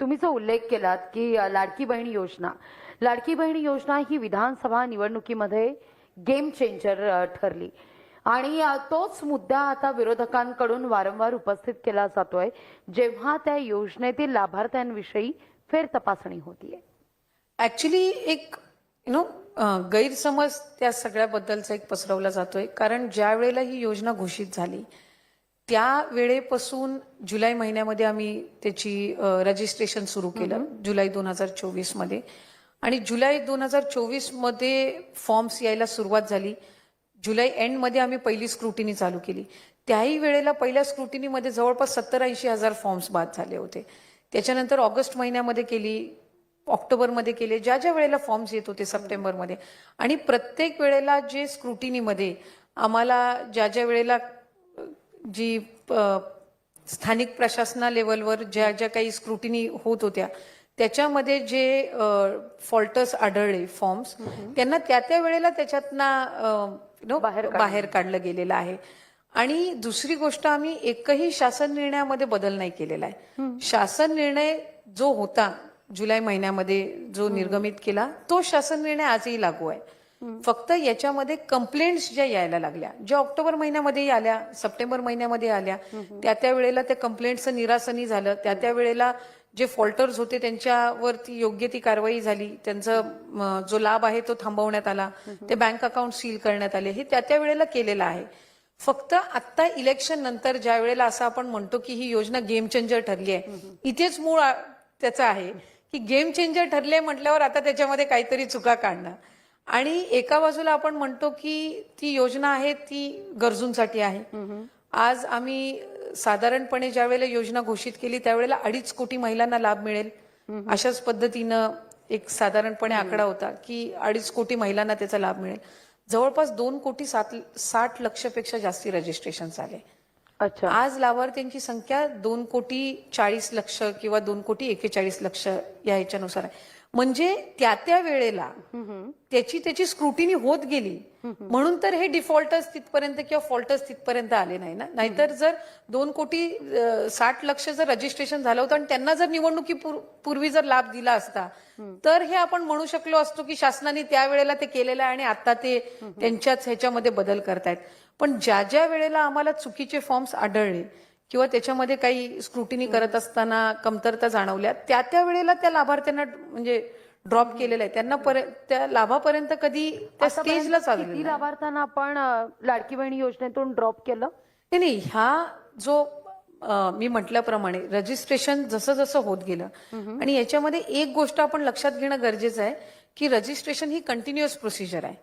तुम्ही जो उल्लेख केलात की लाडकी बहीण योजना. लाडकी बहीण योजना ही विधानसभा निवडणुकीमध्ये गेम चेंजर ठरली. आणि तोच मुद्दा आता विरोधकांकडून वारंवार उपस्थित केला जातोय जेव्हा त्या योजनेतील लाभार्थ्यांविषयी फेर तपासणी होतीये. ऍक्च्युली एक यु नो गैरसमज त्या सगळ्याबद्दलचा एक पसरवला जातोय. कारण ज्या वेळेला ही योजना घोषित झाली त्या वेळेपासून जुलै महिन्यामध्ये आम्ही त्याची रजिस्ट्रेशन सुरू केलं. जुलै दोन हजार चोवीसमध्ये आणि जुलै दोन हजार चोवीसमध्ये फॉर्म्स यायला सुरुवात झाली. जुलै एंडमध्ये आम्ही पहिली स्क्रुटिनी चालू केली. त्याही वेळेला पहिल्या स्क्रुटिनीमध्ये जवळपास सत्तर ऐंशी हजार फॉर्म्स बाद झाले होते. त्याच्यानंतर ऑगस्ट महिन्यामध्ये केली ऑक्टोबरमध्ये केले ज्या ज्या वेळेला फॉर्म्स येत होते सप्टेंबरमध्ये. आणि प्रत्येक वेळेला जे स्क्रुटिनीमध्ये आम्हाला ज्या ज्या वेळेला जी स्थानिक प्रशासना लेवलवर ज्या ज्या काही स्क्रुटिनी होत होत्या त्याच्यामध्ये जे फॉल्टर्स आढळले फॉर्म्स त्यांना त्या त्या वेळेला त्याच्यातनं बाहेर काढलं. गेलेलं आहे. आणि दुसरी गोष्ट आम्ही एकही शासन निर्णयामध्ये बदल नाही केलेला आहे. शासन निर्णय जो होता जुलै महिन्यामध्ये जो निर्गमित केला तो शासन निर्णय आजही लागू आहे. फक्त याच्यामध्ये कंप्लेंट्स ज्या यायला लागल्या ज्या ऑक्टोबर महिन्यामध्ये आल्या सप्टेंबर महिन्यामध्ये आल्या त्या त्या वेळेला त्या कंप्लेंटचं निरासनी झालं. त्या त्या वेळेला जे फॉल्टर्स होते त्यांच्यावरती योग्य ती कारवाई झाली. त्यांचा जो लाभ आहे तो थांबवण्यात आला. ते बँक अकाउंट सील करण्यात आले. हे त्या त्या वेळेला केलेलं आहे. फक्त आता इलेक्शन नंतर ज्या वेळेला असं आपण म्हणतो की ही योजना गेम चेंजर ठरली आहे इथेच मूळ त्याचं आहे की गेम चेंजर ठरले म्हटल्यावर आता त्याच्यामध्ये काहीतरी चुका काढणं आणि एका बाजूला आपण म्हणतो की ती योजना आहे ती गरजूंसाठी आहे. आज आम्ही साधारणपणे ज्या वेळेला योजना घोषित केली त्यावेळेला अडीच कोटी महिलांना लाभ मिळेल अशाच पद्धतीनं एक साधारणपणे आकडा होता की अडीच कोटी महिलांना त्याचा लाभ मिळेल. जवळपास दोन कोटी सात साठ लक्षपेक्षा जास्ती रजिस्ट्रेशन झाले. अच्छा. आज लाभार्थ्यांची संख्या दोन कोटी चाळीस लक्ष किंवा दोन कोटी एकेचाळीस लक्ष या ह्याच्यानुसार आहे. म्हणजे त्या त्या वेळेला त्याची त्याची स्क्रुटिनी होत गेली. म्हणून तर हे डिफॉल्टर्स तिथपर्यंत किंवा फॉल्टर्स तिथपर्यंत आले नाही ना? नाहीतर जर दोन कोटी साठ लक्ष जर रजिस्ट्रेशन झालं होतं आणि त्यांना जर निवडणुकी पूर्वी जर लाभ दिला असता तर हे आपण म्हणू शकलो असतो की शासनाने त्यावेळेला ते केलेलं आहे आणि आता ते त्यांच्याच ह्याच्यामध्ये बदल करतायत. पण ज्या ज्या वेळेला आम्हाला चुकीचे फॉर्म्स आढळले किंवा त्याच्यामध्ये काही स्क्रुटिनी करत असताना कमतरता जाणवल्या त्या त्या वेळेला त्या लाभार्थ्यांना म्हणजे ड्रॉप केलेलं आहे. त्यांना त्या लाभापर्यंत कधी त्या स्टेजला चालू किती लाभार्थ्यांना आपण लाडकी बहीण योजनेतून ड्रॉप केलं? नाही नाही ह्या जो अं, मी म्हटल्याप्रमाणे रजिस्ट्रेशन जसं जसं होत गेलं आणि याच्यामध्ये एक गोष्ट आपण लक्षात घेणं गरजेचं आहे की रजिस्ट्रेशन ही कंटिन्युअस प्रोसिजर आहे.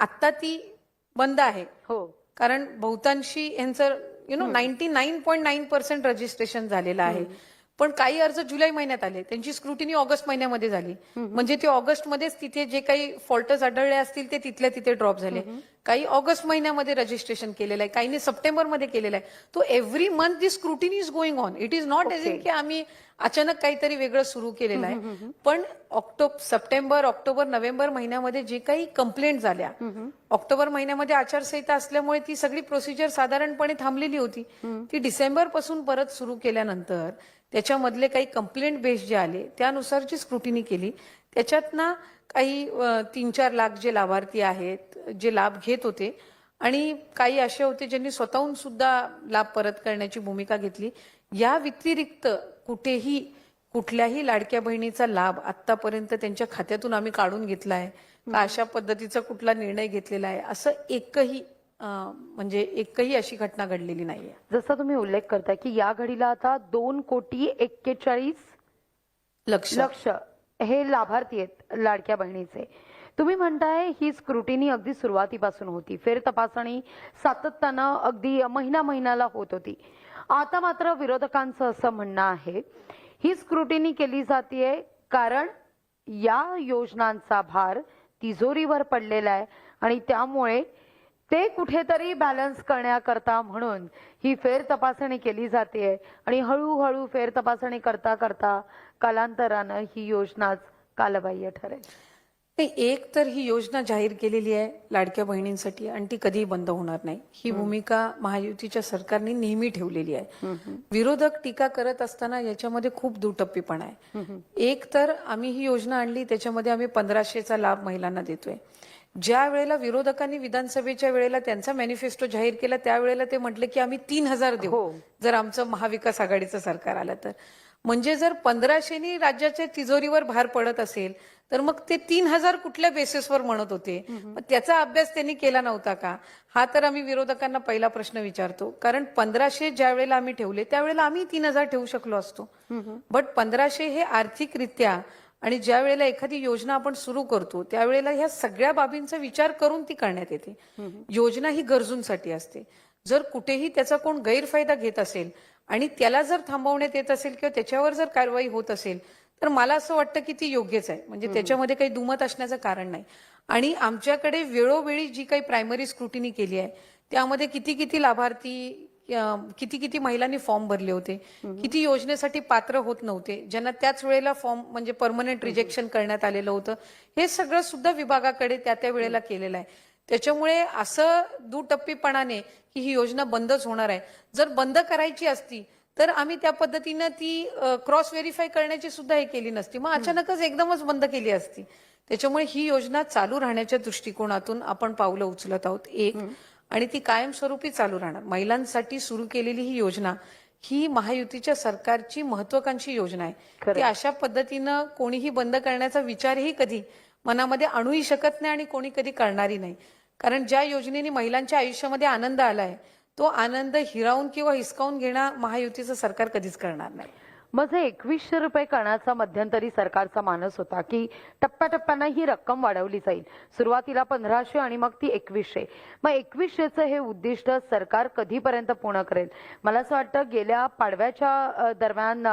आता ती बंद आहे. हो. कारण बहुतांशी यांचं you know ninety nine point nine percent registration झालेलं आहे. पण काही अर्ज जुलै महिन्यात आले. त्यांची स्क्रुटिनी ऑगस्ट महिन्यामध्ये झाली. म्हणजे ते ऑगस्टमध्येच तिथे जे काही फॉल्टर्स आढळले असतील ते तिथल्या तिथे ड्रॉप झाले. काही ऑगस्ट महिन्यामध्ये रजिस्ट्रेशन केलेलं आहे काहींनी सप्टेंबरमध्ये केलेलं आहे. तो every month the scrutiny is going on it is not as in की आम्ही अचानक काहीतरी वेगळं सुरू केलेलं आहे. पण ऑक्टोबर सप्टेंबर ऑक्टोबर नोव्हेंबर महिन्यामध्ये जे काही कंप्लेंट झाल्या ऑक्टोबर महिन्यामध्ये आचारसंहिता असल्यामुळे ती सगळी प्रोसिजर साधारणपणे थांबलेली होती. ती डिसेंबरपासून परत सुरू केल्यानंतर त्याच्यामधले काही कंप्लेंट बेस जे आले त्यानुसार जी स्क्रुटिनी केली. त्याच्यात ना काही तीन चार लाख जे लाभार्थी आहेत जे लाभ घेत होते आणि काही असे होते ज्यांनी स्वतःहून सुद्धा लाभ परत करण्याची भूमिका घेतली. या व्यतिरिक्त कुठेही कुठल्याही लाडक्या बहिणीचा लाभ आतापर्यंत त्यांच्या खात्यातून आम्ही काढून घेतलाय का अशा पद्धतीचा कुठला निर्णय घेतलेला आहे? असं एकही म्हणजे एकही अशी घटना घडलेली नाहीये. जसं तुम्ही उल्लेख करताय की या घडीला आता दोन कोटी एक्केचाळीस लक्ष. लक्ष हे लाभार्थी आहेत लाडक्या बहिणीचे. तुम्ही म्हणताय ही स्क्रुटिनी अगदी सुरुवातीपासून होती. फेर तपासणी सातत्यानं अगदी महिना महिन्याला होत होती. आता मात्र विरोधकांचं असं म्हणणं आहे ही स्क्रुटिनी केली जाते कारण या योजनांचा भार तिजोरीवर पडलेला आहे आणि त्यामुळे ते कुठेतरी बॅलन्स करण्याकरता म्हणून ही फेर तपासणी केली जाते. आणि हळूहळू फेर तपासणी करता करता कालांतरानं ही योजनाच कालबाह्य ठरेल. एक तर ही योजना जाहीर केलेली आहे लाडक्या बहिणींसाठी आणि ती कधीही बंद होणार नाही. ही भूमिका महायुतीच्या सरकारने नेहमी ठेवलेली आहे. विरोधक टीका करत असताना याच्यामध्ये खूप दुटप्पीपणा आहे. एक तर आम्ही ही योजना आणली त्याच्यामध्ये आम्ही पंधराशेचा लाभ महिलांना देतोय. ज्या वेळेला विरोधकांनी विधानसभेच्या वेळेला त्यांचा मॅनिफेस्टो जाहीर केला त्यावेळेला ते म्हटले की आम्ही तीन हजार देऊ. जर आमचं महाविकास आघाडीचं सरकार आलं तर. म्हणजे जर पंधराशेनी राज्याच्या तिजोरीवर भार पडत असेल तर मग ते तीन हजार कुठल्या बेसिसवर म्हणत होते. मग त्याचा अभ्यास त्यांनी केला नव्हता का? हा तर आम्ही विरोधकांना पहिला प्रश्न विचारतो. कारण पंधराशे ज्या वेळेला आम्ही ठेवले त्यावेळेला आम्ही तीन हजार ठेवू शकलो असतो. बट पंधराशे हे आर्थिकरित्या आणि ज्या वेळेला एखादी योजना आपण सुरू करतो त्यावेळेला ह्या सगळ्या बाबींचा विचार करून ती करण्यात येते. योजना ही गरजूंसाठी असते. जर कुठेही त्याचा कोण गैरफायदा घेत असेल आणि त्याला जर थांबवण्यात येत असेल किंवा त्याच्यावर जर कारवाई होत असेल तर मला असं वाटतं की ती योग्यच आहे. म्हणजे त्याच्यामध्ये काही दुमत असण्याचं कारण नाही. आणि आमच्याकडे वेळोवेळी जी काही प्रायमरी स्क्रुटिनी केली आहे त्यामध्ये किती किती लाभार्थी किती किती महिलांनी फॉर्म भरले होते किती योजनेसाठी पात्र होत नव्हते ज्यांना त्याच वेळेला फॉर्म म्हणजे परमनंट रिजेक्शन करण्यात आलेलं होतं हे सगळं सुद्धा विभागाकडे त्या त्या वेळेला केलेलं आहे. त्याच्यामुळे असं दुटप्पीपणाने की ही योजना बंदच होणार आहे. जर बंद करायची असती तर आम्ही त्या पद्धतीनं ती क्रॉस व्हेरीफाय करण्याची सुद्धा हे केली नसती. मग अचानकच एकदमच बंद केली असती. त्याच्यामुळे ही योजना चालू राहण्याच्या दृष्टिकोनातून आपण पावलं उचलत आहोत. एक आणि ती कायमस्वरूपी चालू राहणार. महिलांसाठी सुरू केलेली ही योजना ही महायुतीच्या सरकारची महत्वाकांक्षी योजना आहे. ती अशा पद्धतीनं कोणीही बंद करण्याचा विचारही कधी मनामध्ये आणूही शकत नाही आणि कोणी कधी करणारही नाही. कारण ज्या योजनेने महिलांच्या आयुष्यामध्ये आनंद आलाय तो आनंद हिरावून किंवा हिसकावून घेणं महायुतीचं सरकार कधीच करणार नाही. मग एकवीसशे रुपये करण्याचा मध्यंतरी सरकारचा मानस होता की टप्प्याटप्प्यानं ही रक्कम वाढवली जाईल. सुरुवातीला पंधराशे आणि मग ती एकवीसशे. मग एकवीसशेचं हे उद्दिष्ट सरकार कधीपर्यंत पूर्ण करेल? मला असं वाटतं गेल्या पाडव्याच्या दरम्यान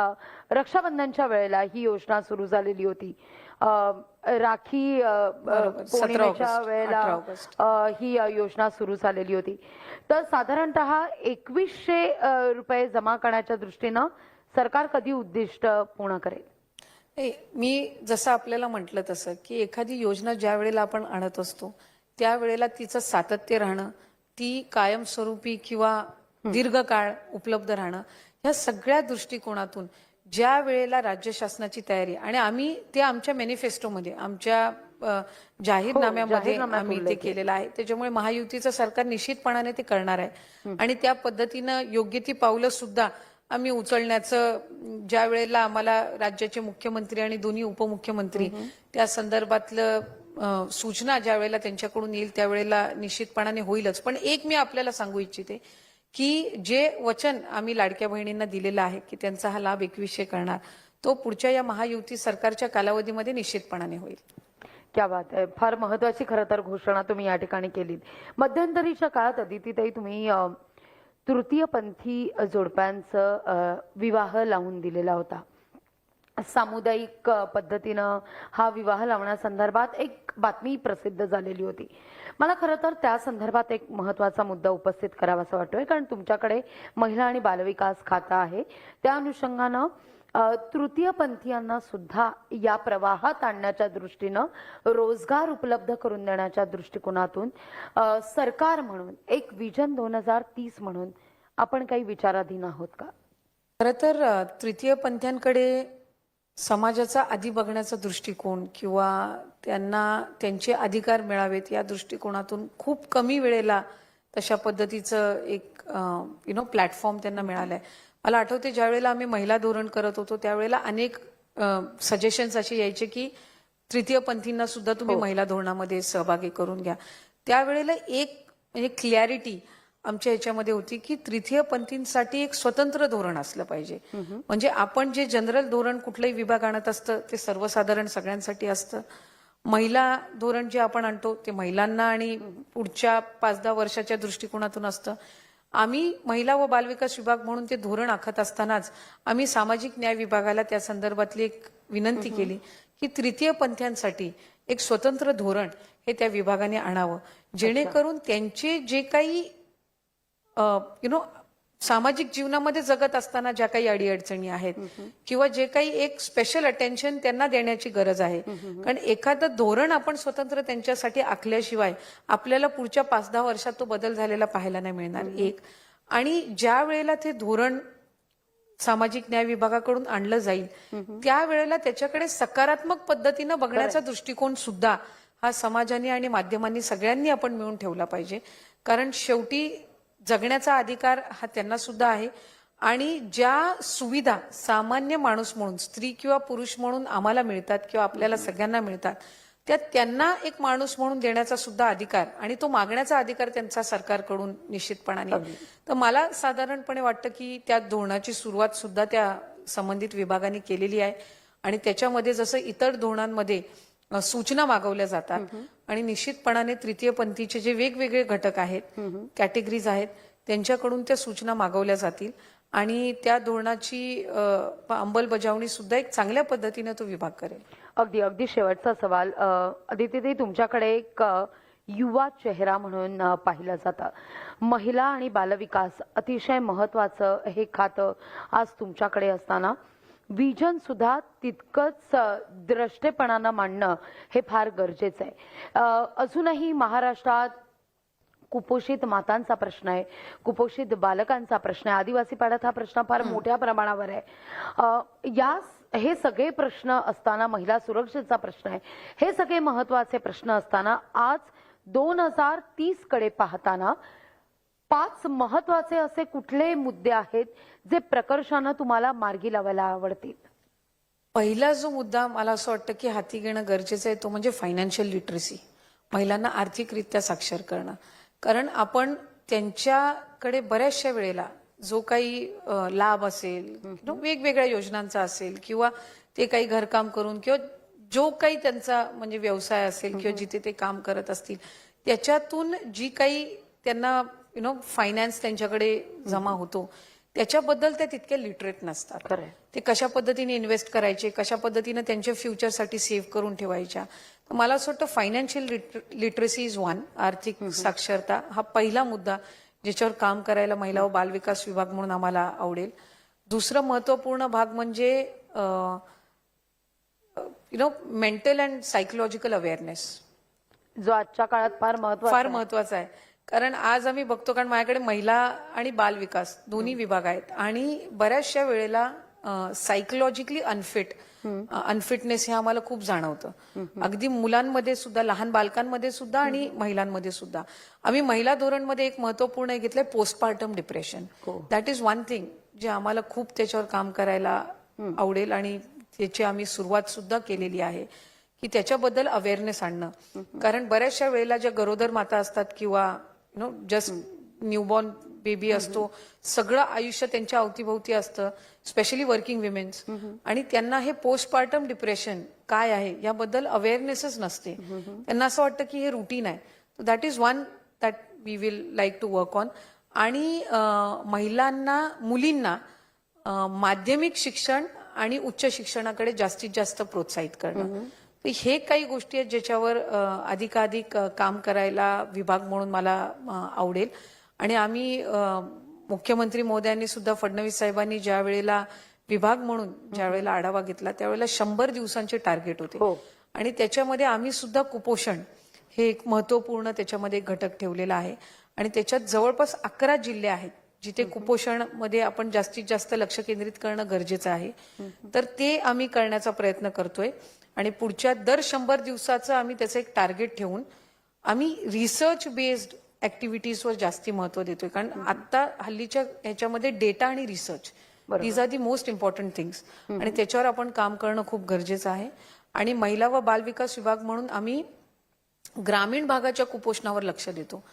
रक्षाबंधनच्या वेळेला ही योजना सुरू झालेली होती. राखी अ, अ, बरोबर. 17 पौर्णिमेच्या वेळेला 18 ऑगस्ट. अ, ही योजना सुरू झालेली होती तर साधारणतः एकवीसशे रुपये जमा करण्याच्या दृष्टीनं सरकार कधी उद्दिष्ट पूर्ण करेल मी जसं आपल्याला म्हटलं तसं की एखादी योजना ज्या वेळेला आपण आणत असतो त्यावेळेला तिचं सातत्य राहणं ती कायमस्वरूपी किंवा दीर्घकाळ उपलब्ध राहणं ह्या सगळ्या दृष्टिकोनातून ज्या वेळेला राज्य शासनाची तयारी आणि आम्ही ते आमच्या मॅनिफेस्टोमध्ये आमच्या जाहीरनाम्यामध्ये जाहीरनाम्यात आम्ही ते. केलेलं आहे. त्याच्यामुळे महायुतीचं सरकार निश्चितपणाने ते करणार आहे. आणि त्या पद्धतीनं योग्य ती पावलं सुद्धा आम्ही उचलण्याचं ज्या वेळेला आम्हाला राज्याचे मुख्यमंत्री आणि दोन्ही उपमुख्यमंत्री त्या संदर्भातलं सूचना ज्या वेळेला त्यांच्याकडून येईल त्यावेळेला निश्चितपणाने होईलच. पण एक मी आपल्याला सांगू इच्छिते की जे वचन आम्ही लाडक्या बहिणींना दिलेलं आहे की त्यांचा हा लाभ एकवीसशे करणार तो पुढच्या या महायुती सरकारच्या कालावधीमध्ये निश्चितपणाने होईल. क्या बात आहे. फार महत्वाची खरं तर घोषणा तुम्ही या ठिकाणी केली मध्यंतरीच्या काळात अदितीताई तुम्ही तृतीयपंथी जोडप्यांचं विवाह लावून दिलेला होता. सामुदायिक पद्धतीनं हा विवाह लावण्यासंदर्भात एक बातमी प्रसिद्ध झालेली होती. मला खरं तर त्या संदर्भात एक महत्त्वाचा मुद्दा उपस्थित करावासा वाटतोय कारण तुमच्याकडे महिला आणि बालविकास खातं आहे. त्या अनुषंगानं अ, तृतीयपंथीयांना सुद्धा या प्रवाहात आणण्याच्या दृष्टीनं रोजगार उपलब्ध करून देण्याच्या दृष्टिकोनातून सरकार म्हणून एक विजन दोन हजार तीस म्हणून आपण काही विचाराधीन आहोत का? खरं तर अ, तृतीय समाजाचा आधी बघण्याचा दृष्टिकोन किंवा त्यांना त्यांचे अधिकार मिळावेत या दृष्टिकोनातून खूप कमी वेळेला तशा पद्धतीचं एक यु नो प्लॅटफॉर्म त्यांना मिळालंय. मला आठवते ज्या वेळेला आम्ही महिला धोरण करत होतो त्यावेळेला अनेक सजेशन्स असे यायचे की तृतीय पंथींना सुद्धा तुम्ही महिला धोरणामध्ये सहभागी करून घ्या. त्यावेळेला एक म्हणजे क्लॅरिटी आमच्या ह्याच्यामध्ये होती की तृतीय पंथींसाठी एक स्वतंत्र धोरण असलं पाहिजे. म्हणजे आपण जे जनरल धोरण कुठलंही विभाग आणत असतं ते सर्वसाधारण सगळ्यांसाठी असतं. महिला धोरण जे आपण आणतो ते महिलांना आणि पुढच्या पाच दहा वर्षाच्या दृष्टिकोनातून असतं. आम्ही महिला व बालविकास विभाग म्हणून ते धोरण आखत असतानाच आम्ही सामाजिक न्याय विभागाला त्या संदर्भातली एक विनंती केली की तृतीय पंथ्यांसाठी एक स्वतंत्र धोरण हे त्या विभागाने आणावं. जेणेकरून त्यांचे जे काही यु नो सामाजिक जीवनामध्ये जगत असताना ज्या काही अडीअडचणी आहेत किंवा जे काही एक स्पेशल अटेन्शन त्यांना देण्याची गरज आहे. कारण एखादं धोरण आपण स्वतंत्र त्यांच्यासाठी आखल्याशिवाय आपल्याला पुढच्या पाच दहा वर्षात तो बदल झालेला पाहायला नाही मिळणार. एक. आणि ज्या वेळेला ते धोरण सामाजिक न्याय विभागाकडून आणलं जाईल त्यावेळेला त्याच्याकडे सकारात्मक पद्धतीनं बघण्याचा दृष्टिकोन सुद्धा हा समाजाने आणि माध्यमांनी सगळ्यांनी आपण मिळून ठेवला पाहिजे. कारण शेवटी जगण्याचा अधिकार हा त्यांना सुद्धा आहे. आणि ज्या सुविधा सामान्य माणूस म्हणून स्त्री किंवा पुरुष म्हणून आम्हाला मिळतात किंवा आपल्याला सगळ्यांना मिळतात त्या त्यांना एक माणूस म्हणून देण्याचा सुद्धा अधिकार आणि तो मागण्याचा अधिकार त्यांचा सरकारकडून निश्चितपणाने. तर मला साधारणपणे वाटतं की त्या धोरणाची सुरुवात सुद्धा त्या संबंधित विभागाने केलेली आहे. आणि त्याच्यामध्ये जसं इतर धोरणांमध्ये सूचना मागवल्या जातात आणि निश्चितपणाने तृतीय पंथीचे जे वेगवेगळे घटक आहेत कॅटेगरीज आहेत त्यांच्याकडून त्या सूचना मागवल्या जातील. आणि त्या धोरणाची अंमलबजावणी सुद्धा एक चांगल्या पद्धतीने तो विभाग करेल. अगदी अगदी शेवटचा सवाल. अदिती तुमच्याकडे एक युवा चेहरा म्हणून पाहिलं जातं. महिला आणि बालविकास अतिशय महत्वाचं हे खातं आज तुमच्याकडे असताना. विजन सुद्धा तितकंच द्रष्टेपणानं मांडणं हे फार गरजेचं आहे. अजूनही महाराष्ट्रात कुपोषित मातांचा प्रश्न आहे कुपोषित बालकांचा प्रश्न आहे आदिवासी पाड्यात हा प्रश्न फार मोठ्या प्रमाणावर आहे. या हे सगळे प्रश्न असताना महिला सुरक्षेचा प्रश्न आहे. हे सगळे महत्त्वाचे प्रश्न असताना आज दोन हजार तीसकडे पाहताना पाच महत्त्वाचे असे कुठले मुद्दे आहेत जे प्रकर्षानं तुम्हाला मार्गी लावायला आवडतील? पहिला जो मुद्दा मला असं वाटतं की हाती घेणं गरजेचं आहे तो म्हणजे फायनान्शियल लिटरसी महिलांना आर्थिकरित्या साक्षर करणं. कारण आपण त्यांच्याकडे बऱ्याचशा वेळेला जो काही लाभ असेल वेगवेगळ्या योजनांचा असेल किंवा ते काही घरकाम करून किंवा जो काही त्यांचा म्हणजे व्यवसाय असेल किंवा जिथे ते काम करत असतील त्याच्यातून जी काही त्यांना यु नो फायनान्स त्यांच्याकडे जमा होतो. त्याच्याबद्दल त्या तितक्या लिटरेट नसतात. ते कशा पद्धतीने इन्व्हेस्ट करायचे कशा पद्धतीने त्यांच्या फ्युचरसाठी सेव्ह करून ठेवायच्या. तर मला असं वाटतं फायनान्शियल लिटरसी इज वन आर्थिक साक्षरता हा पहिला मुद्दा ज्याच्यावर काम करायला महिला व बालविकास विभाग म्हणून आम्हाला आवडेल. दुसरं महत्त्वपूर्ण भाग म्हणजे you know mental and psychological awareness जो आजच्या काळात फार महत्त्वाचा फार महत्वाचं आहे. कारण आज आम्ही बघतो कारण माझ्याकडे महिला आणि बाल विकास दोन्ही विभाग आहेत. आणि बऱ्याचशा वेळेला सायकोलॉजिकली अनफिट अनफिटनेस हे आम्हाला खूप जाणवतं. अगदी मुलांमध्ये सुद्धा लहान बालकांमध्ये सुद्धा आणि महिलांमध्ये सुद्धा. आम्ही महिला धोरणमध्ये एक महत्त्वपूर्ण हे घेतलंय postpartum depression that is one thing जे आम्हाला खूप त्याच्यावर काम करायला आवडेल आणि त्याची आम्ही सुरुवात सुद्धा केलेली आहे की त्याच्याबद्दल अवेअरनेस आणणं. कारण बऱ्याचशा वेळेला ज्या गरोदर माता असतात किंवा नो जस्ट न्यूबॉर्न बेबी असतो. सगळं आयुष्य त्यांच्या अवतीभोवती असतं स्पेशली वर्किंग विमेन्स आणि त्यांना हे पोस्टपार्टम डिप्रेशन काय आहे याबद्दल अवेअरनेसच नसते. त्यांना असं वाटतं की हे रुटीन आहे. That is one that we will like to work on आणि महिलांना मुलींना माध्यमिक शिक्षण आणि उच्च शिक्षणाकडे जास्तीत जास्त प्रोत्साहित करणं. हे काही गोष्टी आहेत ज्याच्यावर अधिकाधिक काम करायला विभाग म्हणून मला आवडेल. आणि आम्ही मुख्यमंत्री मोदयांनी सुद्धा फडणवीस साहेबांनी ज्या वेळेला विभाग म्हणून ज्या वेळेला आढावा घेतला त्यावेळेला शंभर दिवसांचे टार्गेट होते. हो. आणि त्याच्यामध्ये आम्ही सुद्धा कुपोषण हे एक महत्त्वपूर्ण त्याच्यामध्ये एक घटक ठेवलेला आहे. आणि त्याच्यात जवळपास अकरा जिल्हे आहेत जिथे कुपोषणमध्ये आपण जास्तीत जास्त लक्ष केंद्रित करणं गरजेचं आहे. तर ते आम्ही करण्याचा प्रयत्न करतोय. आणि पुढच्या दर शंभर दिवसाचं आम्ही त्याचं एक टार्गेट ठेवून आम्ही रिसर्च बेस्ड ऍक्टिव्हिटीजवर जास्ती महत्त्व देतोय. कारण आता हल्लीच्या ह्याच्यामध्ये डेटा आणि research these are the most important things आणि त्याच्यावर आपण काम करणं खूप गरजेचं आहे. आणि महिला व बालविकास विभाग म्हणून आम्ही ग्रामीण भागाच्या कुपोषणावर लक्ष देतो.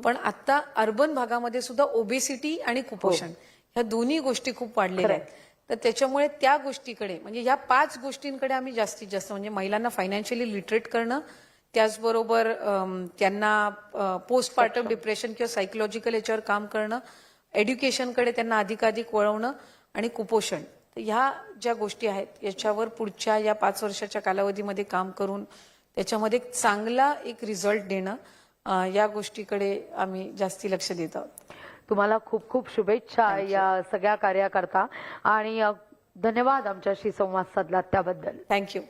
पण आता अर्बन भागामध्ये सुद्धा ओबेसिटी आणि कुपोषण ह्या दोन्ही गोष्टी खूप वाढलेल्या आहेत. तर त्याच्यामुळे त्या गोष्टीकडे म्हणजे या पाच गोष्टींकडे आम्ही जास्तीत जास्त म्हणजे महिलांना फायनान्शियली लिटरेट करणं त्याचबरोबर त्यांना पोस्टपार्टम डिप्रेशन किंवा सायकोलॉजिकल याच्यावर काम करणं एज्युकेशनकडे त्यांना अधिकाधिक वळवणं आणि कुपोषण. तर ह्या ज्या गोष्टी आहेत याच्यावर पुढच्या या पाच वर्षाच्या कालावधीमध्ये काम करून त्याच्यामध्ये एक चांगला एक रिझल्ट देणं या गोष्टीकडे आम्ही जास्ती लक्ष देत आहोत. तुम्हाला खूप खूप शुभेच्छा या सगळ्या कार्याकरता. आणि धन्यवाद आमच्याशी संवाद साधला त्याबद्दल. थँक्यू